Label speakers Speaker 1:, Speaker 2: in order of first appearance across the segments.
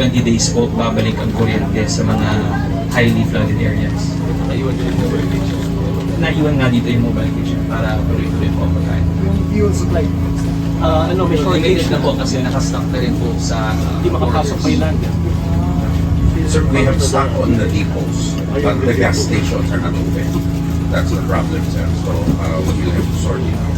Speaker 1: 20 days po babalik ang kuryente sa mga highly flooded areas. Naiwan nga dito yung mobile kitchen para tuloy-tuloy po ang pagkain.
Speaker 2: fuel supply. Ah, ano, may shortage
Speaker 1: na po kasi nakastock na rin po sa uh,
Speaker 2: Hindi makapasok
Speaker 1: orders.
Speaker 2: may land.
Speaker 3: Sir, we have stock on the depots, but the gas stations are not open. That's the problem, sir. So uh, we will have to sort it out.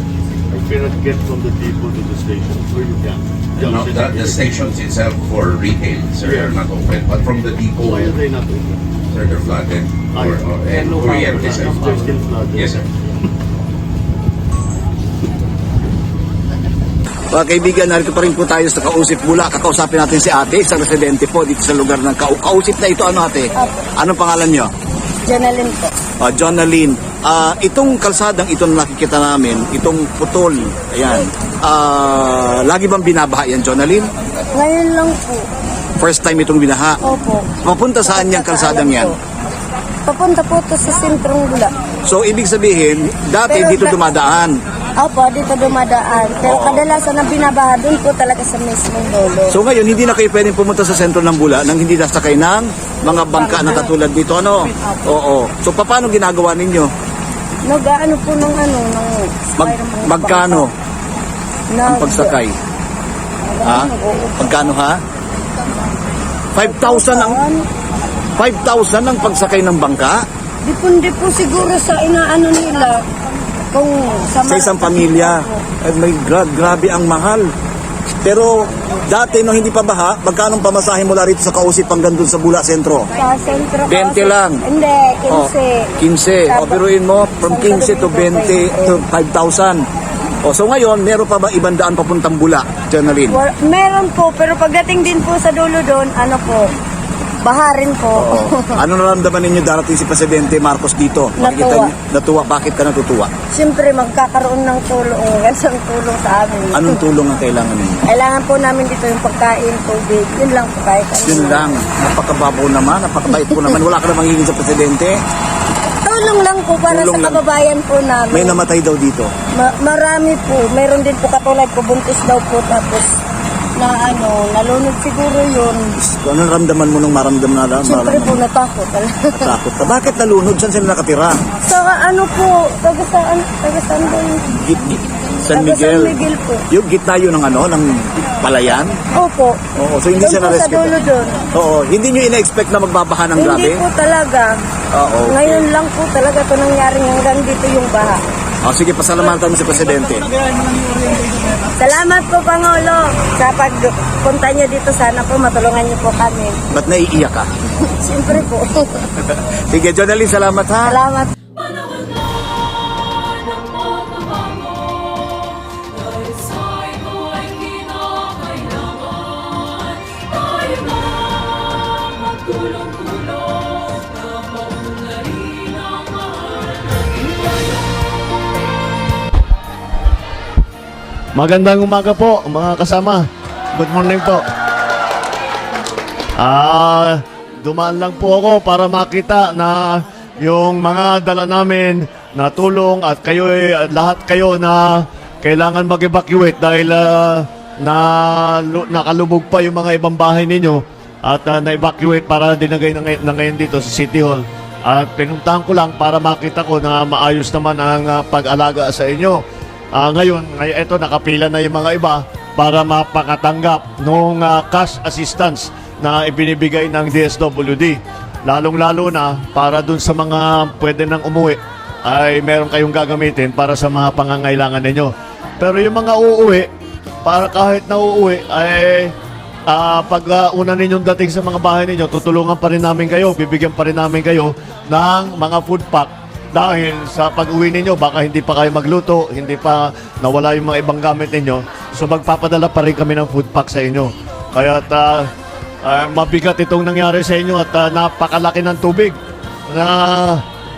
Speaker 4: I cannot get from the depot to the station, or you can.
Speaker 3: No, the, the stations itself for retail, sir, are not open. But from the depot,
Speaker 4: Why are they not open?
Speaker 3: sir, they're flooded. Or, or, and
Speaker 2: no
Speaker 3: kuryente,
Speaker 2: power.
Speaker 3: sir.
Speaker 4: They're still flooded.
Speaker 3: Yes, sir.
Speaker 5: Mga kaibigan, narito pa rin po tayo sa Kausip Bula. Kakausapin natin si ate, isang residente po dito sa lugar ng Kau Kausip na ito. Ano ate? Anong pangalan nyo?
Speaker 6: Jonalyn po.
Speaker 5: Uh, John Nalin. Ah, itong kalsadang ito na nakikita namin, itong putol, ayan. Ah, lagi bang binabaha yan, John Nalin?
Speaker 6: Ngayon lang po.
Speaker 5: First time itong binaha.
Speaker 6: Opo.
Speaker 5: Mapunta saan yung kalsadang yan?
Speaker 6: Papunta po to sa sentrong gula.
Speaker 5: So, ibig sabihin, dati
Speaker 6: Pero
Speaker 5: dito dumadaan.
Speaker 6: Opo, dito dumadaan. Pero
Speaker 5: Oo.
Speaker 6: kadalasan ang binabaha doon po talaga sa mismong lolo.
Speaker 5: So ngayon, hindi na kayo pwedeng pumunta sa sentro ng Bula nang hindi nasakay ng mga bangka na katulad dito. Ano? Oo. So paano ginagawa ninyo?
Speaker 6: Nag-ano po ng ano, ng...
Speaker 5: Mag, magkano ang pagsakay? Ha? Magkano ha? 5,000 ang 5,000 ang pagsakay ng bangka
Speaker 6: Depende po siguro sa inaano nila. Kung sa,
Speaker 5: sa isang pamilya. Ay, may gra- grabe ang mahal. Pero dati nung hindi pa baha, magkano pamasahe mula rito sa Kausip hanggang dun sa Bula Sentro?
Speaker 6: Sa sentro
Speaker 5: 20
Speaker 6: kasi-
Speaker 5: lang.
Speaker 6: Hindi, 15.
Speaker 5: Oh, 15. O,
Speaker 6: Sa-
Speaker 5: biruin mo, from
Speaker 6: sa
Speaker 5: 15 to 20 to
Speaker 6: 20.
Speaker 5: 5,000. O, so ngayon, meron pa ba ibang daan papuntang Bula, Journaline?
Speaker 6: War- meron po, pero pagdating din po sa dulo doon, ano po, baha rin po.
Speaker 5: Ano naramdaman ninyo darating si Presidente Marcos dito? Makikita
Speaker 6: Natuwa.
Speaker 5: niyo- Natuwa. Bakit ka natutuwa?
Speaker 6: Siyempre, magkakaroon ng tulong, gansang tulong sa amin.
Speaker 5: Anong tulong ang kailangan ninyo?
Speaker 6: Kailangan po namin dito yung pagkain, tubig, yun lang po kahit ano.
Speaker 5: Yun lang. Napakababaw naman, napakabait po naman. Wala ka namang hingin sa Presidente.
Speaker 6: Tulong lang po para
Speaker 5: Tulong
Speaker 6: sa
Speaker 5: lang.
Speaker 6: kababayan po namin.
Speaker 5: May namatay daw dito.
Speaker 6: Ma- marami po. Meron din po katulad po, buntis daw po. Tapos, na ano, nalunod siguro yun.
Speaker 5: Anong ramdaman mo nung maramdaman na
Speaker 6: Siyempre po, natakot.
Speaker 5: Takot ka. Bakit nalunod? Saan sila nakatira?
Speaker 6: sa ano po, taga saan, taga saan ba yun?
Speaker 5: Git, San
Speaker 6: Taga
Speaker 5: Miguel.
Speaker 6: San Miguel po.
Speaker 5: Yung gitna yun ng ano, ng palayan.
Speaker 6: Opo.
Speaker 5: Oo, so hindi
Speaker 6: Doon
Speaker 5: siya
Speaker 6: po sa
Speaker 5: na-rescue.
Speaker 6: dulo doon.
Speaker 5: Oo, hindi nyo ina-expect na magbabaha ng grabe?
Speaker 6: Hindi po talaga.
Speaker 5: Oo.
Speaker 6: Ngayon lang po talaga ito nangyari hanggang dito yung baha.
Speaker 5: Oh, sige, pasalamatan mo si Presidente.
Speaker 6: Salamat po, Pangulo. Sa pagpunta niyo dito, sana po matulungan niyo po kami.
Speaker 5: Ba't naiiyak ka?
Speaker 6: Siyempre po.
Speaker 5: Sige, Jonalyn, salamat ha.
Speaker 6: Salamat
Speaker 4: Magandang umaga po, mga kasama. Good morning po. Ah, dumaan lang po ako para makita na yung mga dala namin na tulong at kayo at lahat kayo na kailangan mag-evacuate dahil ah, na lu- nakalubog pa yung mga ibang bahay ninyo at ah, na-evacuate para dinagay na, ngay- na ngayon dito sa City Hall. At pinuntahan ko lang para makita ko na maayos naman ang ah, pag-alaga sa inyo. Ah, ngayon, ngay eto nakapila na yung mga iba para mapakatanggap ng cash assistance na ibinibigay ng DSWD. Lalong-lalo na para dun sa mga pwede nang umuwi ay meron kayong gagamitin para sa mga pangangailangan ninyo. Pero yung mga uuwi, para kahit na uuwi ay ah, pag ah, una ninyong dating sa mga bahay ninyo, tutulungan pa rin namin kayo, bibigyan pa rin namin kayo ng mga food pack dahil sa pag-uwi ninyo, baka hindi pa kayo magluto, hindi pa nawala yung mga ibang gamit ninyo. So magpapadala pa rin kami ng food pack sa inyo. Kaya uh, mabigat itong nangyari sa inyo at ah, napakalaki ng tubig na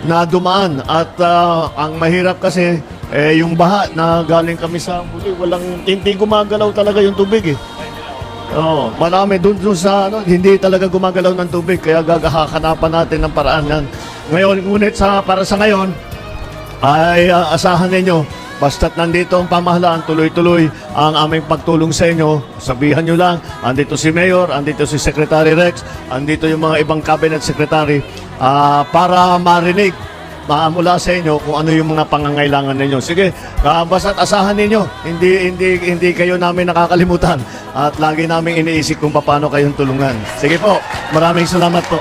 Speaker 4: na dumaan at ah, ang mahirap kasi eh, yung baha na galing kami sa buli, walang hindi gumagalaw talaga yung tubig eh. Oo, marami doon doon sa ano, hindi talaga gumagalaw ng tubig kaya gagahakanapan natin ng paraan yan. Ngayon, ngunit sa para sa ngayon ay ah, asahan ninyo basta't nandito ang pamahalaan tuloy-tuloy ang aming pagtulong sa inyo. Sabihan nyo lang, andito si Mayor, andito si Secretary Rex, andito yung mga ibang cabinet secretary ah, para marinig ma- mula sa inyo kung ano yung mga pangangailangan ninyo. Sige, uh, basta't asahan ninyo. Hindi hindi hindi kayo namin nakakalimutan at lagi namin iniisip kung paano kayong tulungan. Sige po. Maraming salamat po.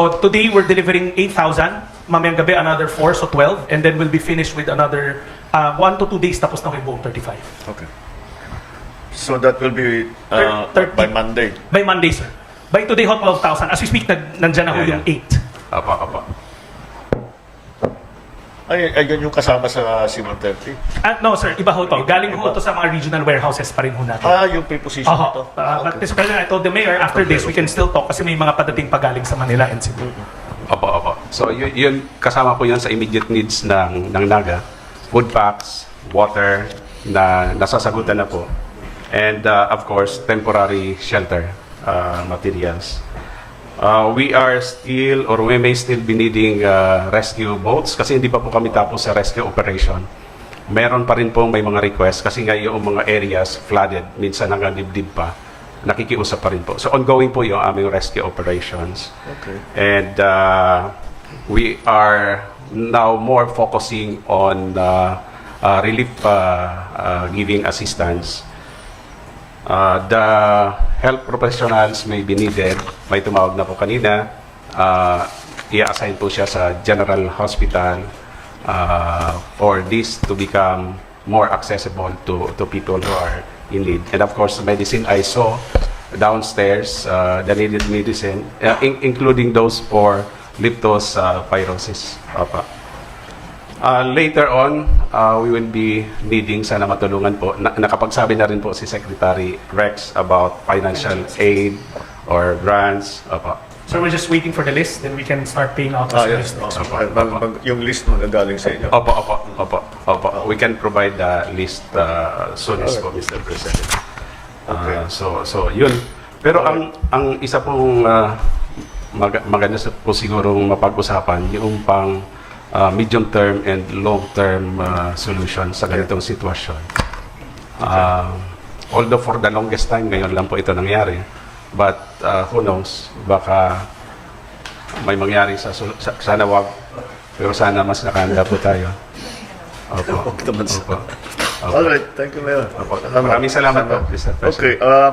Speaker 7: So today we're delivering 8,000. Mamayang gabi another 4, so 12. And then we'll be finished with another uh, 1 to 2 days tapos na yung buong 35.
Speaker 4: Okay. So that will be
Speaker 7: uh, Thir- by
Speaker 4: Monday.
Speaker 7: By Monday, sir. By today, hot 12,000. As we speak, nag, nandyan na ho
Speaker 3: Yeah,
Speaker 7: yung 8.
Speaker 3: Apa, apa.
Speaker 4: Ay, ay yun yung kasama sa C-130.
Speaker 7: Ah, no, sir. Iba ho to. Galing ho to sa mga regional warehouses pa rin ho natin.
Speaker 4: Ah, yung preposition
Speaker 7: Oho.
Speaker 4: ito.
Speaker 7: Uh, but Mr. President, I told the mayor, after this, we can still talk kasi may mga padating pa galing sa Manila and Cebu.
Speaker 8: Opo, opo. So, yun, yun, kasama po yun sa immediate needs ng, ng NAGA. Food packs, water, na nasasagutan na po. And, uh, of course, temporary shelter uh, materials. Uh, we are still, or we may still be needing uh, rescue boats kasi hindi pa po kami tapos sa rescue operation. Meron pa rin po may mga request kasi nga yung mga areas flooded, minsan nanganibdib pa, nakikiusap pa rin po. So ongoing po yung aming rescue operations.
Speaker 4: Okay.
Speaker 8: And uh, we are now more focusing on uh, uh, relief uh, uh, giving assistance. Uh, the health professionals may be needed. May tumawag na po kanina. Uh, i-assign po siya sa general hospital uh, for this to become more accessible to, to people who are in need. And of course, medicine I saw downstairs, uh, the needed medicine, uh, in- including those for leptospirosis. Opa. Uh, later on, uh, we will be needing sana matulungan po. Na, nakapagsabi na rin po si Secretary Rex about financial aid or grants. Opo.
Speaker 7: So we're just waiting for the list, then we can start paying out
Speaker 4: Ah,
Speaker 7: as
Speaker 4: yes. Oh,
Speaker 7: possible.
Speaker 4: mag- mag- yung list mo nagaling sa inyo.
Speaker 8: Opo, opo, opo, opo. We can provide the list uh, soon as po, Mr. President. Uh,
Speaker 4: Okay.
Speaker 8: so, so yun. Pero ang ang isa pong uh, mag- maganda po siguro mapag-usapan yung pang ah, medium term and long term ah, solution sa ganitong sitwasyon. Ah, although for the longest time, ngayon lang po ito nangyari. But ah, who knows, baka may mangyari sa, sa sana wag. Pero sana mas nakahanda po tayo. Opo. Opo. Opo.
Speaker 4: Alright, thank you, Mayor.
Speaker 8: Opo. Maraming salamat po, Mr. President.
Speaker 4: Okay, um,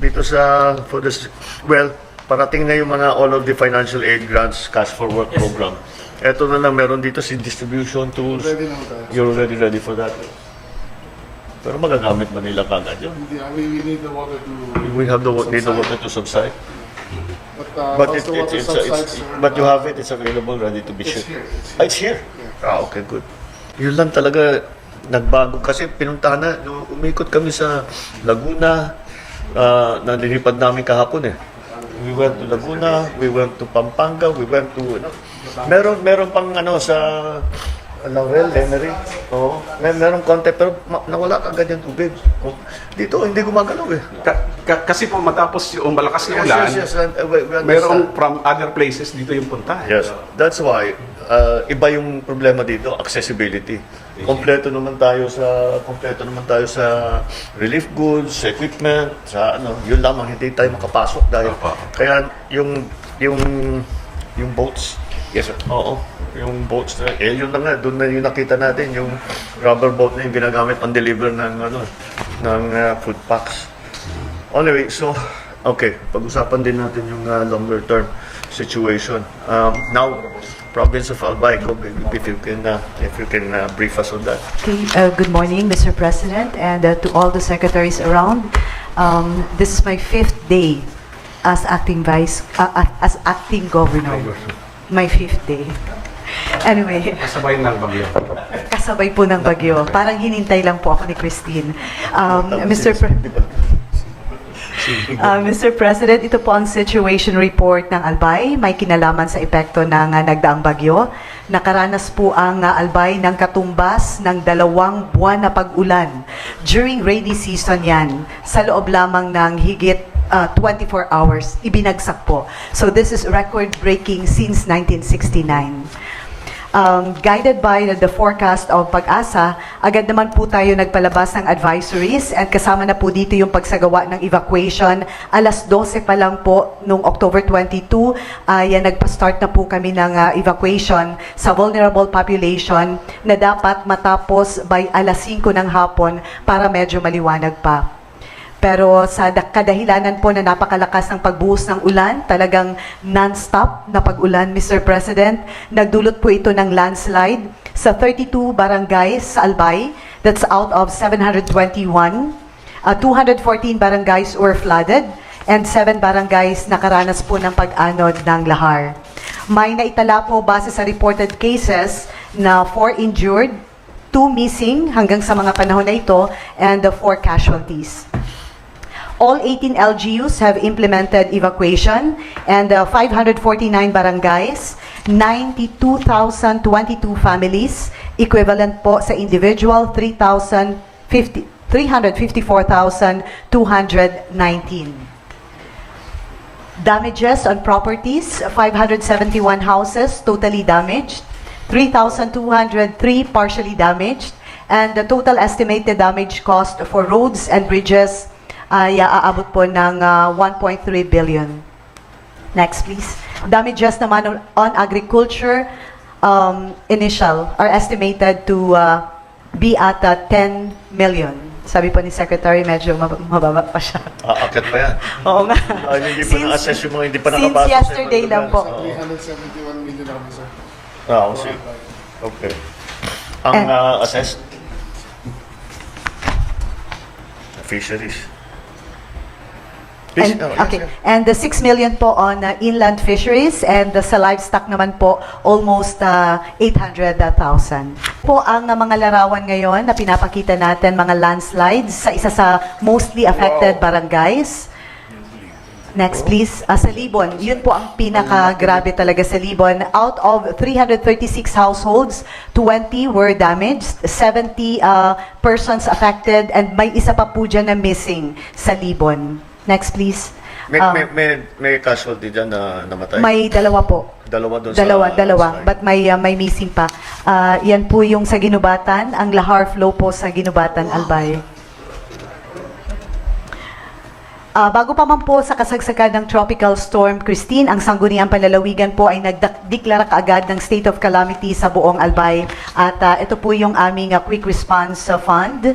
Speaker 4: dito sa, for this, well, parating na yung mga all of the financial aid grants, cash for work program. Ito na lang, meron dito si distribution tools.
Speaker 9: Ready na tayo.
Speaker 4: You're already ready for that. Pero magagamit ba nila kagad yun?
Speaker 9: Hindi, we need the water to...
Speaker 4: We have the, need the water to subside.
Speaker 9: But, uh,
Speaker 4: But it, it, it's,
Speaker 9: subsides,
Speaker 4: it's,
Speaker 9: sir,
Speaker 4: but you
Speaker 9: uh,
Speaker 4: have it, it's available, ready to be
Speaker 9: It's
Speaker 4: shipped.
Speaker 9: here, it's
Speaker 4: Ah, it's here? Ah, okay, good. Yun lang talaga nagbago. Kasi pinuntahan na, umikot kami sa Laguna, uh, nalilipad namin kahapon eh. We went to Laguna, we went to Pampanga, we went to, ano, meron, meron pang ano sa Laurel, Lemery. Oo. May, meron konti, pero ma- nawala kagad yung tubig. Oh, Dito, hindi gumagalaw eh.
Speaker 8: Ka- ka- kasi po matapos yung malakas na ulan,
Speaker 4: yes, yes, and, uh, we- we understand.
Speaker 8: merong from other places dito yung punta.
Speaker 4: Yes, that's why uh, iba yung problema dito, accessibility. Kompleto naman tayo sa kompleto naman tayo sa relief goods, sa equipment, sa ano, yun lamang hindi tayo makapasok dahil
Speaker 8: Opo.
Speaker 4: kaya yung yung yung boats
Speaker 8: Yes, sir.
Speaker 4: Oo, yung boats na, eh yun na nga, doon na yung nakita natin, yung rubber boat na yung ginagamit pang deliver ng, ano, ng uh, food packs. Anyway, so, okay, pag-usapan din natin yung uh, longer term situation. Um, now, province of Albay, go, if you can, uh, if you can uh, brief us on that.
Speaker 10: Okay, uh, good morning, Mr. President, and uh, to all the secretaries around. Um, this is my fifth day as acting vice, uh, uh, as acting governor. My fifth day. Anyway,
Speaker 8: Kasabay ng bagyo.
Speaker 10: kasabay po ng bagyo. Parang hinintay lang po ako ni Christine. Um, Mr. Pre- Uh, Mr. President, ito po ang situation report ng Albay. May kinalaman sa epekto ng uh, nagdaang bagyo. Nakaranas po ang uh, Albay ng katumbas ng dalawang buwan na pag-ulan. During rainy season yan, sa loob lamang ng higit uh, 24 hours, ibinagsak po. So this is record-breaking since 1969 um, guided by the, forecast of pag-asa, agad naman po tayo nagpalabas ng advisories at kasama na po dito yung pagsagawa ng evacuation. Alas 12 pa lang po nung October 22, ay nagpa-start na po kami ng ah, evacuation sa vulnerable population na dapat matapos by alas 5 ng hapon para medyo maliwanag pa. Pero sa da- kadahilanan po na napakalakas ng pagbuhos ng ulan, talagang non-stop na pag-ulan, Mr. President, nagdulot po ito ng landslide sa 32 barangays sa Albay. That's out of 721. Uh, 214 barangays were flooded and 7 barangays nakaranas po ng pag-anod ng lahar. May naitala po base sa reported cases na 4 injured, 2 missing hanggang sa mga panahon na ito, and 4 casualties. All 18 LGUs have implemented evacuation and uh, 549 barangays, 92,022 families, equivalent po sa individual 3,050 354,219. Damages on properties, 571 houses totally damaged, 3,203 partially damaged, and the total estimated damage cost for roads and bridges ay aabot po ng ah, 1.3 billion. Next, please. Damages naman on- on agriculture, um, initial, are estimated to uh, be at uh, 10 million. Sabi po ni Secretary, medyo mab- mababa pa siya.
Speaker 4: Aakit pa yan.
Speaker 10: Oo nga.
Speaker 4: Dahil hindi pa na-assess yung mga hindi pa
Speaker 10: since
Speaker 4: nakapasok
Speaker 10: yesterday lang po.
Speaker 4: lugar.
Speaker 9: 371 million na kami, sir.
Speaker 4: Ah, oh, see. Okay. Ang
Speaker 10: And-
Speaker 4: uh, assessed? Fisheries. Fish-
Speaker 10: And,
Speaker 4: oh, yes,
Speaker 10: okay. And the 6 million po on uh, inland fisheries and the sa livestock naman po almost uh, 800,000. Po ang uh, mga larawan ngayon na pinapakita natin mga landslides sa isa sa mostly affected barangays. Next please, uh, sa Libon, yun po ang pinaka-grabe talaga sa Libon. Out of 336 households, 20 were damaged, 70 uh, persons affected, and may isa pa po dyan na missing sa Libon. Next please.
Speaker 4: May,
Speaker 10: Ah,
Speaker 4: may, may, may casualty dyan na namatay?
Speaker 10: may dalawa po.
Speaker 4: Dalawa doon sa...
Speaker 10: Dalawa, dalawa.
Speaker 4: sa-
Speaker 10: But may uh, may missing pa. Ah, yan po yung sa Ginubatan, ang Lahar Flow po sa Ginubatan, Albay. Ah, bago pa man po sa kasagsagan ng Tropical Storm Christine, ang sangguniang panlalawigan po ay nagdeklara kaagad ng state of calamity sa buong Albay. At ah, ito po yung aming ah, quick response ah, fund.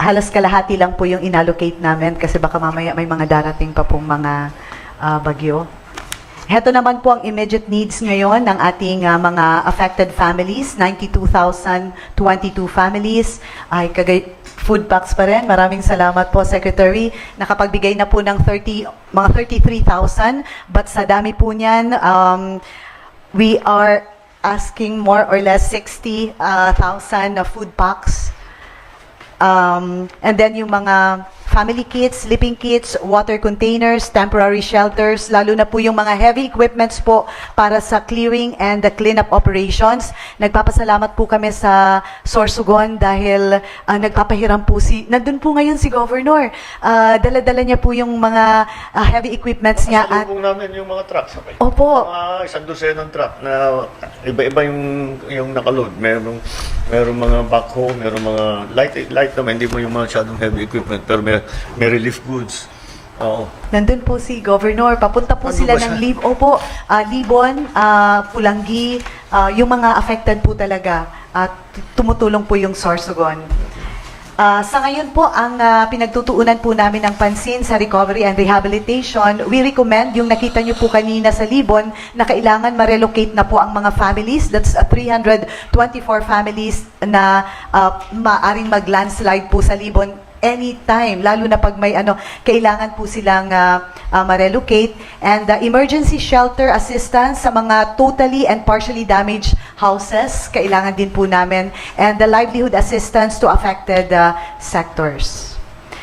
Speaker 10: Halos kalahati lang po yung inallocate namin kasi baka mamaya may mga darating pa pong mga ah, bagyo. Heto naman po ang immediate needs ngayon ng ating ah, mga affected families, 92,022 families. Ay, kagay, food packs pa rin. Maraming salamat po, Secretary. Nakapagbigay na po ng 30, mga 33,000. But sa dami po niyan, um, we are asking more or less 60,000 na food packs Um, and then yung mga family kits, sleeping kits, water containers, temporary shelters, lalo na po yung mga heavy equipments po para sa clearing and the cleanup operations. Nagpapasalamat po kami sa Sorsogon dahil ah, nagpapahiram po si, nandun po ngayon si Governor. Ah, dala-dala niya po yung mga ah, heavy equipments niya at
Speaker 4: Salubong namin yung mga truck sabay.
Speaker 10: Opo.
Speaker 4: Mga isang dosenang truck na iba-iba yung yung nakaload. Merong merong mga backhoe, merong mga light light naman, hindi mo yung mga masyadong heavy equipment, pero may, may relief goods. Oo.
Speaker 10: Nandun po si Governor, papunta po
Speaker 4: Ano
Speaker 10: sila
Speaker 4: ba
Speaker 10: ng
Speaker 4: siya?
Speaker 10: Lib, opo, ah, Libon, ah, Pulanggi, ah, yung mga affected po talaga at tumutulong po yung Sorsogon. Ah, sa ngayon po, ang ah, pinagtutuunan po namin ng pansin sa recovery and rehabilitation, we recommend yung nakita nyo po kanina sa Libon na kailangan ma-relocate na po ang mga families. That's ah, 324 families na ah, maaring mag-landslide po sa Libon anytime, lalo na pag may ano, kailangan po silang ah, ah, ma-relocate. And the emergency shelter assistance sa mga totally and partially damaged houses, kailangan din po namin. And the livelihood assistance to affected ah, sectors.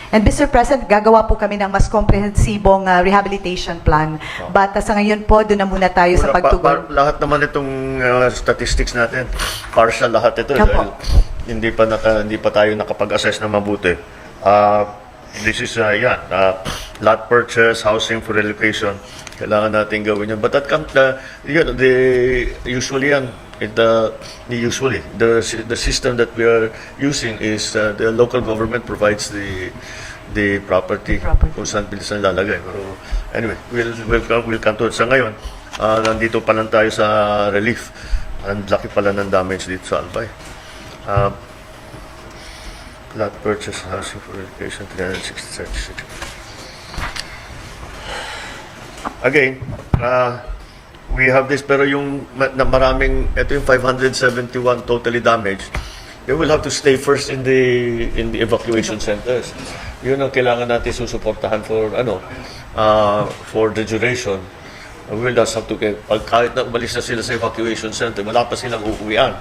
Speaker 10: And Mr. President, gagawa po kami ng mas komprehensibong ah, rehabilitation plan. But ah, sa ngayon po, doon na muna tayo sa
Speaker 4: Wala pa-
Speaker 10: pagtugon.
Speaker 4: pa- lahat naman itong uh, statistics natin, partial lahat ito. Dahil hindi pa naka, hindi pa tayo nakapag-assess na mabuti. Uh, this is, uh, yan, uh, lot purchase, housing for relocation. Kailangan natin gawin yan. But that comes, uh, yun, the, usually yan, uh, the usually, the, the system that we are using is uh, the local government provides the the property,
Speaker 10: Property.
Speaker 4: kung saan bilisan lalagay. Pero anyway, we'll, we'll, come- we'll come to it. Sa ngayon, ah, nandito pa lang tayo sa relief. Ang laki pala ng damage dito sa Albay. Uh, lot purchase housing for education, 366. Again, uh, we have this, pero yung na maraming, ito yung 571 totally damaged, they will have to stay first in the in the evacuation centers. Yun ang kailangan natin susuportahan for ano, uh, for the duration. We will just have to get, pag kahit na umalis na sila sa evacuation center, wala pa silang uuwian.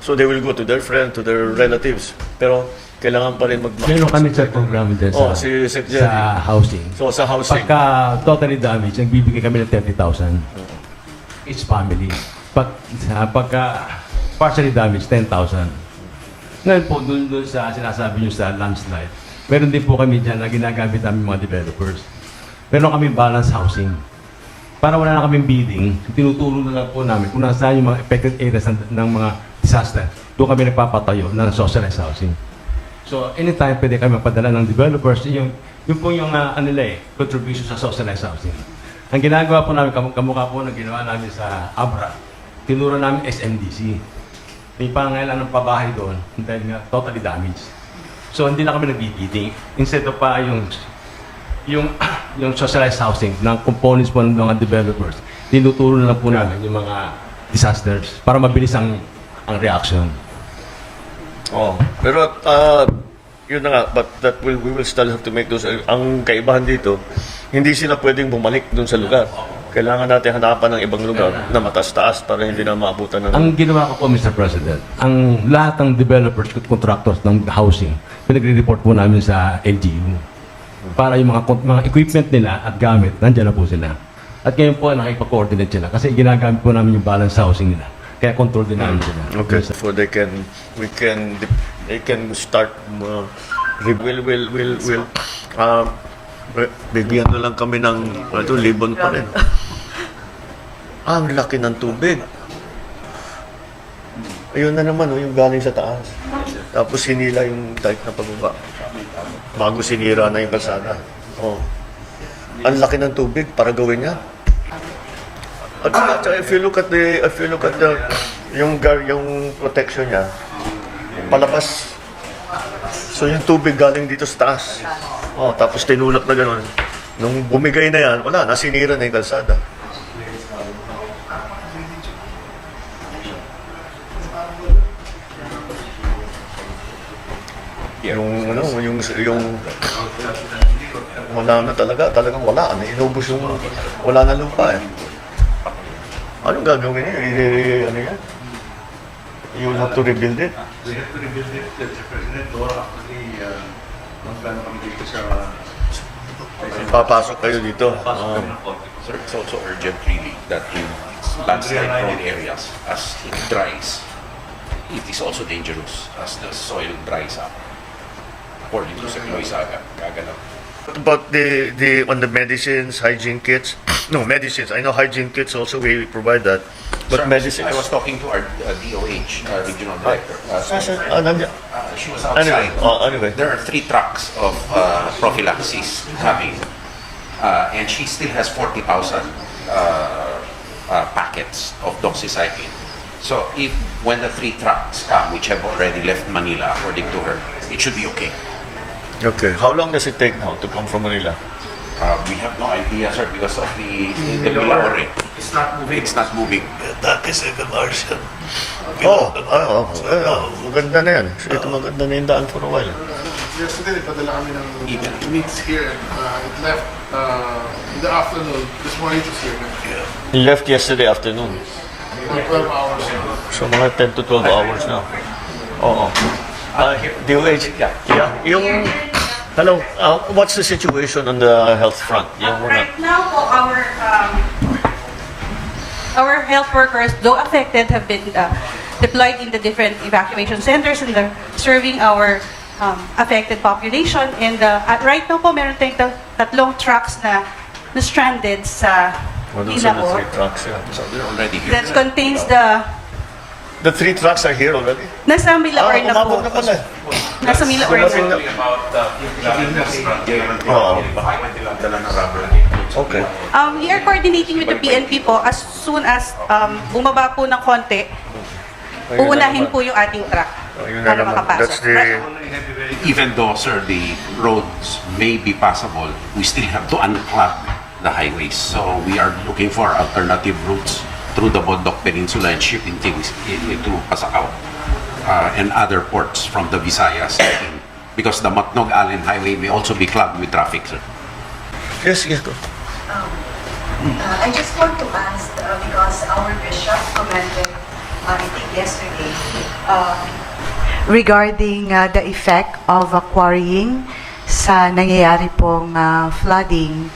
Speaker 4: So they will go to their friend, to their relatives. Pero kailangan pa rin mag
Speaker 11: Meron kami sa program din
Speaker 4: Oh,
Speaker 11: sa,
Speaker 4: si Sec. Jerry.
Speaker 11: sa housing.
Speaker 4: So sa housing.
Speaker 11: Pagka totally damaged, nagbibigay kami ng 30,000 each family. Pag, sa, pagka partially damaged, 10,000. Ngayon po, dun, dun sa sinasabi nyo sa landslide, meron din po kami dyan na ginagamit namin mga developers. Meron kami balance housing. Para wala na kaming bidding, tinuturo na lang po namin kung nasaan yung mga affected areas ng, ng mga disaster. Doon kami nagpapatayo ng socialized housing. So, anytime pwede kami magpadala ng developers, yung, yung po yung uh, ano eh, contribution sa socialized housing. Ang ginagawa po namin, kam- kamukha po ng ginawa namin sa Abra, tinuro namin SMDC. May pangailan ng pabahay doon dahil nga totally damaged. So, hindi na kami nagbibidding. Instead of pa yung yung yung socialized housing ng components po ng mga developers, tinuturo na lang po namin yung mga disasters para mabilis ang ang reaction.
Speaker 4: Oh, pero uh, yun na nga, but that will, we will still have to make those, ang kaibahan dito, hindi sila pwedeng bumalik dun sa lugar. Kailangan natin hanapan ng ibang lugar na matas-taas para hindi na maabutan ng...
Speaker 11: Ang ginawa ko po, Mr. President, ang lahat ng developers at contractors ng housing, pinagre-report po namin sa LGU. Para yung mga, mga equipment nila at gamit, nandyan na po sila. At ngayon po, nakipag-coordinate sila kasi ginagamit po namin yung balance housing nila. Kaya control din namin sila.
Speaker 4: Okay, so they can, we can, they can start uh, Will, will, will, will. Um, bigyan na lang kami ng, ano, libon pa rin. Ah, ang laki ng tubig. Ayun na naman, oh, yung galing sa taas. Tapos sinila yung dike na pababa. Bago sinira na yung kalsada. Oh. Ang laki ng tubig para gawin yan. At saka, saka if you look at the, if you look at the, yung, gar- yung protection niya, palabas. So yung tubig galing dito sa taas. Oh, tapos tinulak na gano'n. Nung bumigay na yan, wala, nasinira na yung kalsada. Yung ano, yung yung wala na talaga, talagang wala na inubos yung wala na lupa eh. Anong gagawin niya? I- ano yan? You'll have to rebuild it. Papasok kayo dito. Ah.
Speaker 3: Sir, it's also urgent really that in landslide prone areas, as it dries, it is also dangerous as the soil dries up. According to Secretary Saga, gaganap.
Speaker 4: About the, the, on the medicines, hygiene kits? No, medicines. I know hygiene kits also we provide that. But
Speaker 3: Sir,
Speaker 4: medicines.
Speaker 3: I was talking to our uh, DOH, uh, regional director. Uh, so,
Speaker 4: ah,
Speaker 3: uh, she was
Speaker 4: Anyway,
Speaker 3: outside.
Speaker 4: oh, anyway.
Speaker 3: There are three trucks of uh, prophylaxis coming, uh, and she still has 40,000 uh, uh, packets of doxycycline. So if, when the three trucks come, which have already left Manila, according to her, it should be okay.
Speaker 4: Okay. How long does it take now to come from Manila?
Speaker 3: Uh, we have no idea, sir, because of the, the Milagore.
Speaker 7: It's not moving.
Speaker 3: It's not moving.
Speaker 4: That is a commercial. Oh, oh, oh, oh, maganda na yan. So, ito maganda na yung daan for a while.
Speaker 9: Yesterday, nagpadala kami ng
Speaker 3: Email.
Speaker 9: meats here uh, it left uh, in the afternoon. This morning it was here.
Speaker 4: He left yesterday afternoon.
Speaker 9: For 12 hours.
Speaker 4: So mga 10 to 12 hours na. Oo. Uh, DOH, yeah. Yung, hello, uh, what's the situation on the health front? Yung mga,
Speaker 12: Right now po, our um, our health workers, though affected, have been uh, deployed in the different evacuation centers and they're serving our um, affected population. And uh, at right now po, meron tayong tat- tatlong trucks na na stranded sa
Speaker 4: ano sa the
Speaker 12: Ilaor.
Speaker 4: three trucks? Yeah.
Speaker 3: So they're already here.
Speaker 12: That contains the
Speaker 4: The three trucks are here already?
Speaker 12: nasa Milaor na po.
Speaker 4: umabot na pala.
Speaker 12: Nasa Milaor na po.
Speaker 4: Oo. Okay.
Speaker 12: Um, we are coordinating with the PNP po as soon as um, bumaba po ng konti, uunahin po yung ating truck
Speaker 4: Ayun na
Speaker 12: para
Speaker 4: naman.
Speaker 12: makapasok.
Speaker 4: That's the,
Speaker 3: Even though, sir, the roads may be passable, we still have to unclog the highways. So we are looking for alternative routes through the Bondoc Peninsula and shipping things i- into Pasakaw uh, and other ports from the Visayas. Because the Matnog Allen Highway may also be clogged with traffic, sir.
Speaker 4: yes, yes, go.
Speaker 10: Uh, I just want to ask, uh, because our bishop commented, uh, I think yesterday, uh, regarding uh, the effect of uh, quarrying sa nangyayari pong uh, flooding.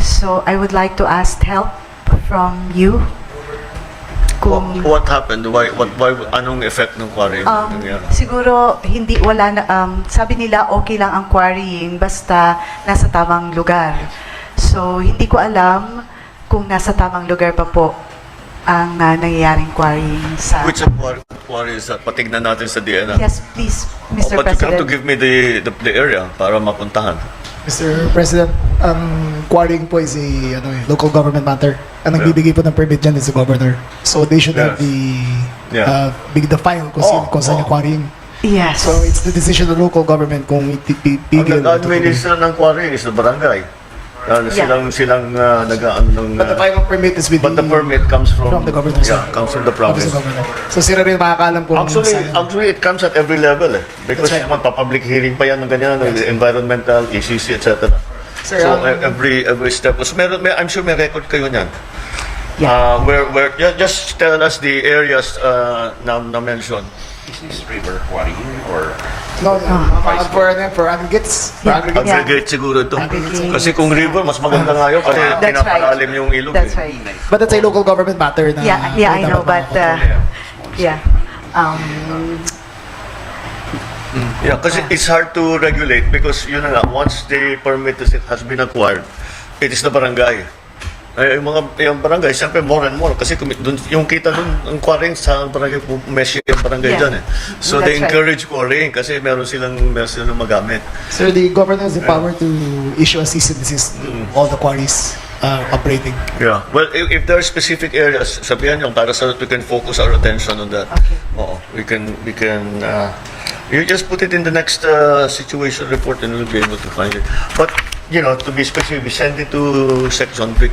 Speaker 10: So I would like to ask help from you. Kung
Speaker 4: What, what happened? Why, what, why, anong effect ng quarry?
Speaker 10: Um,
Speaker 4: nangyari?
Speaker 10: siguro hindi wala na um, sabi nila okay lang ang quarrying basta nasa tamang lugar. So hindi ko alam kung nasa tamang lugar pa po ang uh, nangyayaring quarrying sa
Speaker 4: Which of quarry, quarry is that? Patignan natin sa DNR.
Speaker 10: Yes, please,
Speaker 4: Oh,
Speaker 10: Mr.
Speaker 4: but you have to
Speaker 10: President.
Speaker 4: give me the, the, the area para mapuntahan.
Speaker 2: Mr. President, ang quarrying po is a ano, eh, local government matter. Ang nagbibigay po ng permit dyan is the governor. So they should have
Speaker 4: Yes.
Speaker 2: the
Speaker 4: Yeah.
Speaker 2: uh, big the file kung,
Speaker 4: Oh,
Speaker 2: sino, kung saan
Speaker 4: oh.
Speaker 2: yung quarrying.
Speaker 10: Yes.
Speaker 2: So it's the decision of the local government kung
Speaker 4: Ang
Speaker 2: ipipigil.
Speaker 4: nag-administer ng quarry is the barangay.
Speaker 10: Yeah.
Speaker 4: silang silang uh, nag-ano ng...
Speaker 2: But the
Speaker 4: uh,
Speaker 2: final permit is with
Speaker 4: but the permit comes from...
Speaker 2: from the governor.
Speaker 4: Yeah, comes from the
Speaker 2: Office
Speaker 4: province.
Speaker 2: of governor. So sila rin makakaalam kung
Speaker 4: Actually, actually, it comes at every level eh. Because
Speaker 2: That's right.
Speaker 4: magpa-public hearing pa yan ng ganyan, ng environmental, ECC, etc.
Speaker 2: Sir,
Speaker 4: So
Speaker 2: um,
Speaker 4: e- every every step was meron may, I'm sure may record kayo niyan.
Speaker 10: Yeah.
Speaker 4: Uh, where where ju- just tell us the areas uh, na, na mention.
Speaker 3: Is this river quarrying or
Speaker 2: No, no. Uh, for, ano, for aggregates. For
Speaker 10: Yeah.
Speaker 2: aggregates.
Speaker 4: Aggregate siguro ito.
Speaker 10: Aggregate.
Speaker 4: Kasi kung river mas maganda nga yun kasi
Speaker 10: That's right.
Speaker 4: pinapalalim yung ilog.
Speaker 10: That's
Speaker 4: eh.
Speaker 10: right.
Speaker 2: But that's a local government matter na
Speaker 10: Yeah, yeah, I know, but uh, yeah. Um,
Speaker 4: Yeah, kasi it's hard to regulate because yun na nga, once the permit is, it has been acquired, it is the barangay. Ay, yung mga yung barangay, siyempre more and more kasi kung, dun, yung kita dun, ang quarrying sa barangay, mesh yung barangay
Speaker 10: Yeah.
Speaker 4: dyan eh. So
Speaker 10: That's
Speaker 4: they
Speaker 10: right.
Speaker 4: encourage quarrying kasi meron silang, meron silang magamit.
Speaker 2: Sir, the governor has the power to issue a cease and desist to all the quarries uh, operating.
Speaker 4: Yeah. Well, if, if there are specific areas, sabihan nyo para so that we can focus our attention on that.
Speaker 10: Okay.
Speaker 4: Oo. We can, we can, uh, you just put it in the next uh, situation report and we'll be able to find it. But, you know, to be specific, we send it to Section Vic.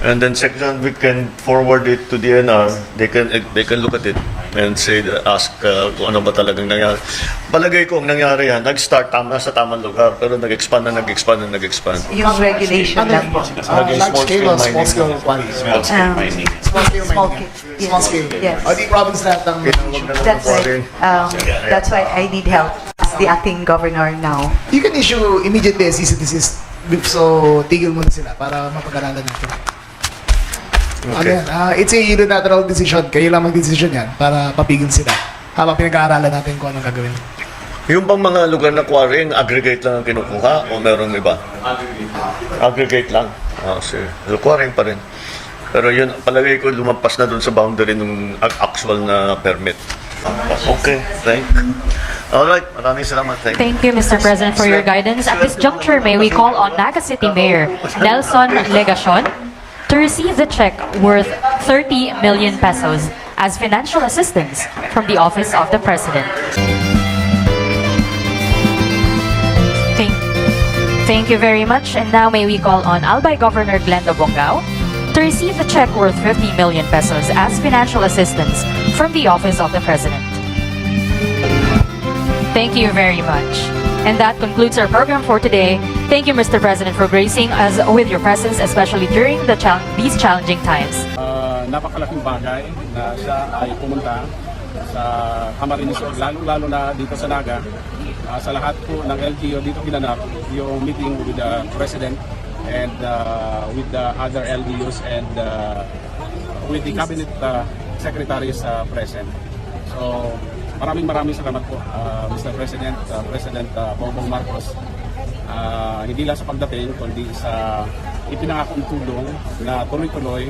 Speaker 4: And then Section Vic can forward it to DNR. They can, they can look at it and say, ask uh, kung ano ba talagang nangyari. Palagay ko, ang nangyari yan, nag-start tama sa tamang lugar, pero nag-expand na nag-expand na nag-expand.
Speaker 10: Yung regulation
Speaker 2: Ano,
Speaker 10: lang
Speaker 2: uh, large
Speaker 4: small
Speaker 2: scale or small
Speaker 4: mining.
Speaker 2: scale quarries?
Speaker 3: Small scale
Speaker 10: Um,
Speaker 3: mining.
Speaker 2: Small scale
Speaker 10: Small
Speaker 2: mining. Small scale.
Speaker 10: Yes.
Speaker 2: O di province lahat ng
Speaker 10: That's right. Um, that's why I need help as the acting governor now.
Speaker 2: You can issue immediately a cease and desist so tigil muna sila para mapag-aralan natin. Ano
Speaker 4: Okay.
Speaker 2: yan? ah, it's a unilateral decision. Kayo lang mag-decision yan para papigil sila. Habang pinag-aaralan natin kung anong gagawin.
Speaker 4: Yung bang mga lugar na quarrying, aggregate lang ang kinukuha o merong iba? Aggregate. Aggregate lang. Ah, sige. So, quarrying pa rin. Pero yun, palagay ko lumampas na dun sa boundary ng ac- actual na permit. Okay, thank Alright, maraming salamat. Thank
Speaker 13: Thank you, Mr. President, for your guidance. At this juncture, may we call on Naga City Mayor Nelson Legacion to receive the check worth 30 million pesos as financial assistance from the Office of the President. Thank, thank you very much. And now may we call on Albay Governor Glenda Bongao to receive the check worth 50 million pesos as financial assistance from the Office of the President. Thank you very much. And that concludes our program for today. Thank you, Mr. President, for gracing us with your presence, especially during the chal- these challenging times.
Speaker 14: Ah, napakalaking bagay na siya ay pumunta sa Camarines Sur, lalo-lalo na dito sa Naga. Ah, sa lahat po ng LGU dito ginanap yung meeting with the President and ah, with the other LGUs and ah, with the Cabinet ah, Secretaries ah, present. So, maraming maraming salamat po, ah, Mr. President, ah, President ah, Bongbong Marcos. Ah, hindi lang sa pagdating, kundi sa ipinangakong tulong na tuloy-tuloy